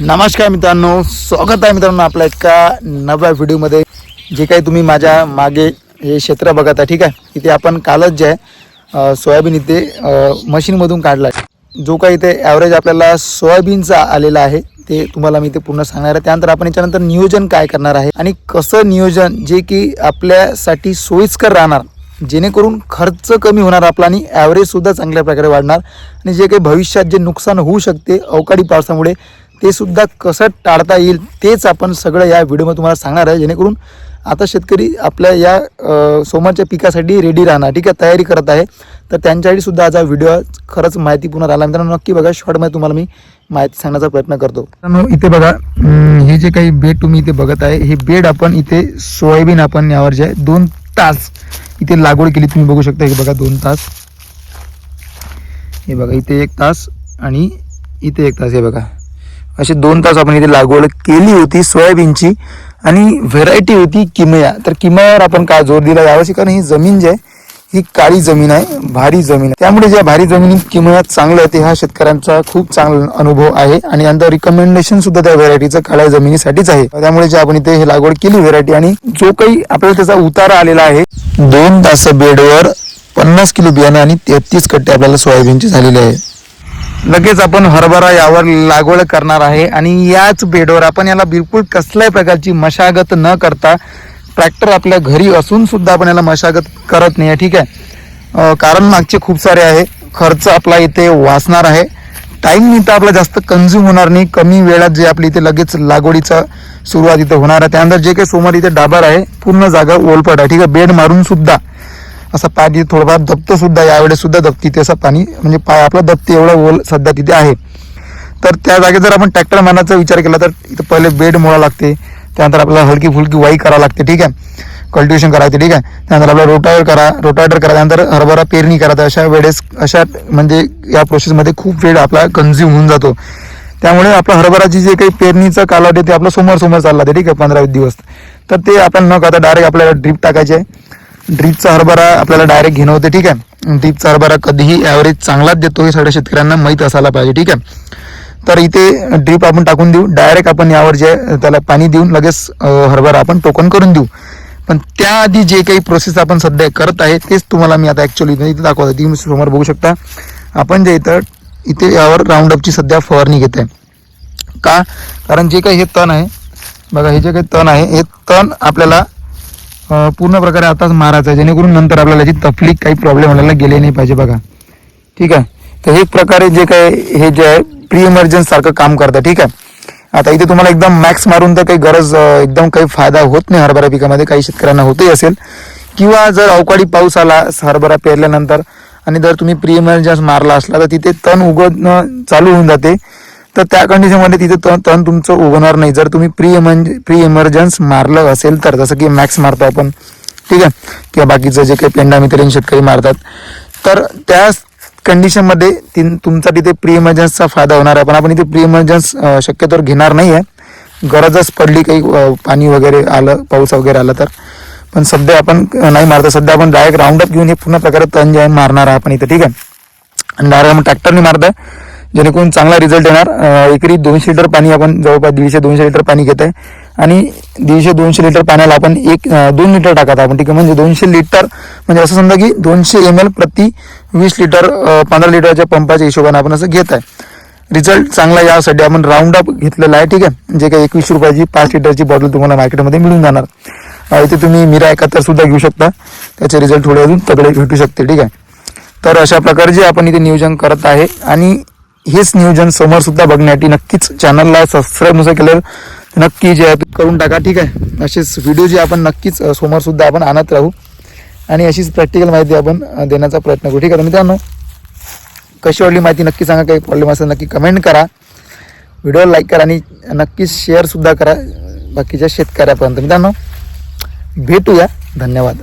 नमस्कार मित्रांनो स्वागत आहे मित्रांनो आपल्या एका नव्या व्हिडिओमध्ये. जे काही तुम्ही माझ्या मागे हे क्षेत्र बघत आहे ठीक आहे? इथे आपण कालच जे आहे सोयाबीन इथे मशीनमधून काढला आहे. जो काही इथे ॲव्हरेज आपल्याला सोयाबीनचा आलेला आहे ते तुम्हाला मी इथे पूर्ण सांगणार आहे. त्यानंतर आपण याच्यानंतर नियोजन काय करणार आहे आणि कसं नियोजन जे की आपल्यासाठी सोयीस्कर राहणार जेणेकरून खर्च कमी होणार आपला आणि ॲव्हरेजसुद्धा चांगल्या प्रकारे वाढणार. आणि जे काही भविष्यात जे नुकसान होऊ शकते अवकाळी पावसामुळे ते सुद्धा कसं टाळता येईल तेच आपण सगळं या व्हिडिओमध्ये तुम्हाला सांगणार आहे. जेणेकरून आता शेतकरी आपल्या या अ, सोमाच्या पिकासाठी रेडी राहणार ठीक आहे तयारी करत आहे. तर त्यांच्यासाठी सुद्धा आज हा व्हिडिओ खरंच माहिती पुन्हा राहिला. मित्रांनो नक्की बघा शॉर्टमध्ये तुम्हाला मी माहिती सांगण्याचा प्रयत्न करतो. मित्रांनो इथे बघा हे जे काही बेड तुम्ही इथे बघत आहे हे बेड आपण इथे सोयाबीन आपण यावर जे आहे दोन तास इथे लागवड केली तुम्ही बघू शकता. हे बघा दोन तास. हे बघा इथे एक तास आणि इथे एक तास. हे बघा. असे दोन तास आपण इथे लागवड केली होती सोयाबीनची आणि व्हेरायटी होती किमया. तर किमयावर आपण काय जोर दिला यावर्षी? कारण ही जमीन जी आहे ही काळी जमीन आहे भारी जमीन आहे. त्यामुळे ज्या भारी जमिनीत किमयात चांगलं ते हा शेतकऱ्यांचा खूप चांगला अनुभव आहे. आणि अंदर रिकमेंडेशन सुद्धा त्या व्हेरायटीचं काळ्या जमिनीसाठीच आहे. त्यामुळे जे आपण इथे हे लागवड केली व्हेरायटी आणि जो काही आपल्याला त्याचा उतारा आलेला आहे दोन तास बेडवर पन्नास किलो बियाणं आणि तेहतीस कट्टे आपल्याला सोयाबीनचे झालेले आहे. लगेच आपण हरभरा यावर लागवड करणार आहे आणि याच बेडवर आपण याला बिलकुल कसल्याही प्रकारची मशागत न करता ट्रॅक्टर आपल्या घरी असून सुद्धा आपण याला मशागत करत नाही आहे. ठीक आहे? कारण मागचे खूप सारे आहे. खर्च आपला इथे वाचणार आहे. टाईम इथं आपला जास्त कन्झ्युम होणार नाही. कमी वेळात जे आपली इथे लगेच लागवडीचा सुरुवात इथे होणार आहे. त्यानंतर जे काही समोर इथे डाबर आहे पूर्ण जागा ओलपट आहे. ठीक आहे? बेड मारून सुद्धा असं पाणी थोडंफार दबतं सुद्धा यावेळेस सुद्धा दबती ते असं पाणी म्हणजे पाय आपलं दबते एवढं ओल सध्या तिथे आहे. तर त्या जागेत जर आपण ट्रॅक्टर मारण्याचा विचार केला तर इथं पहिले बेड मोळा लागते त्यानंतर आपल्याला हलकी फुलकी वाई करावं लागते ठीक आहे? कल्टिवेशन करायचं ठीक आहे? त्यानंतर आपल्याला रोटावेटर करा रोटावेटर करा त्यानंतर हरभरा पेरणी करा अशा वेळेस अशा म्हणजे या प्रोसेसमध्ये खूप वेळ आपला कन्झ्युम होऊन जातो. त्यामुळे आपला हरभराची जे काही पेरणीचा कालावधी आहे ते आपला समोर समोर चालला ते ठीक आहे? पंधरा दिवस. तर ते आपण न करता डायरेक्ट आपल्याला ड्रीप टाकायचे आहे. ड्रीपचा हरभरा आपल्याला डायरेक्ट घेणं होते ठीक आहे? ड्रीपचा हरभरा कधीही ॲव्हरेज चांगलाच देतो हे सगळ्या शेतकऱ्यांना माहीत असायला पाहिजे ठीक आहे? तर इथे ड्रीप आपण टाकून देऊ. डायरेक्ट आपण यावर जे त्याला पाणी देऊन लगेच हरभरा आपण टोकन करून देऊ. पण त्याआधी जे काही प्रोसेस आपण सध्या करत आहे तेच तुम्हाला मी आता ॲक्च्युली इथे दाखवत आहे तुम्ही समोर बघू शकता. आपण जे इथं इथे यावर राऊंडअपची सध्या फवारणी घेत आहे का? कारण जे काही हे तण आहे बघा हे जे काही तण आहे हे तण आपल्याला पूर्ण प्रकारे आताच मारायचं आहे. जेणेकरून नंतर आपल्याला याची तफलीक काही प्रॉब्लेम व्हायला गेले नाही पाहिजे बघा. ठीक आहे? तर हे प्रकारे जे काय हे जे आहे प्री इमर्जन्स सारखं काम करतं. ठीक आहे? आता इथे तुम्हाला एकदम मॅक्स मारून तर काही गरज एकदम काही फायदा होत नाही हरभरा पिकामध्ये. काही शेतकऱ्यांना होतही असेल. किंवा जर अवकाळी पाऊस आला हरभरा पेरल्यानंतर आणि जर तुम्ही प्री इमर्जन्स मारला असला तर तिथे तण उगवणं चालू होऊन जाते. तर त्या कंडिशनमध्ये तिथे तण तण तुमचं उगवणार नाही. जर तुम्ही प्री इमर्ज प्री इमर्जन्स मारलं असेल तर जसं की मॅक्स मारतो आपण ठीक आहे? किंवा बाकीचं जे काही पेंडामिथेलिन शेतकरी मारतात. तर त्या कंडिशनमध्ये तीन तुमचा तिथे प्री इमर्जन्सचा फायदा होणार आहे. पण आपण इथे प्री इमर्जन्स शक्यतोवर घेणार नाही आहे गरजच पडली काही पाणी वगैरे आलं पाऊस वगैरे आला तर. पण सध्या आपण नाही मारतो. सध्या आपण डायरेक्ट राऊंडअप घेऊन हे पूर्ण प्रकारे तण जे आहे मारणार आहे आपण इथे ठीक आहे? आणि डायरेक्ट आपण ट्रॅक्टरने मारतोय. जेणेकरून चांगला रिझल्ट येणार. एकरी दोनशे लिटर पाणी आपण जवळपास दीडशे दोनशे लिटर पाणी घेत आहे आणि दीडशे दोनशे लिटर पाण्याला आपण एक दोन लिटर टाकत आपण ठीक आहे म्हणजे दोनशे लिटर म्हणजे असं समजा की दोनशे एम एल प्रति वीस लिटर पंधरा लिटरच्या पंपाच्या हिशोबाने आपण असं घेत आहे रिझल्ट चांगला यासाठी आपण राऊंड अप घेतलेला आहे. ठीक आहे म्हणजे जे काही एकवीस रुपयाची पाच लिटरची बॉटल तुम्हाला मार्केटमध्ये मिळून जाणार. इथे तुम्ही मिरा एकाहत्तर सुद्धा घेऊ शकता. त्याचे रिझल्ट थोडे अजून तगडे भेटू शकते. ठीक आहे. तर अशा प्रकारे जे आपण इथे नियोजन करत आहे आणि हेच नियोजन समोर सुद्धा बघण्यासाठी नक्कीच चॅनलला सबस्क्राईब नसेल केलं नक्की जे आहे करून टाका ठीक आहे? असेच व्हिडिओ जे आपण नक्कीच समोर सुद्धा आपण आणत राहू. आणि अशीच प्रॅक्टिकल माहिती आपण देण्याचा प्रयत्न करू. ठीक आहे तर मित्रांनो कशी वाटली माहिती नक्की सांगा काही प्रॉब्लेम असेल नक्की कमेंट करा. व्हिडिओ लाईक करा आणि नक्कीच शेअरसुद्धा करा बाकीच्या शेतकऱ्यापर्यंत. मित्रांनो भेटूया. धन्यवाद.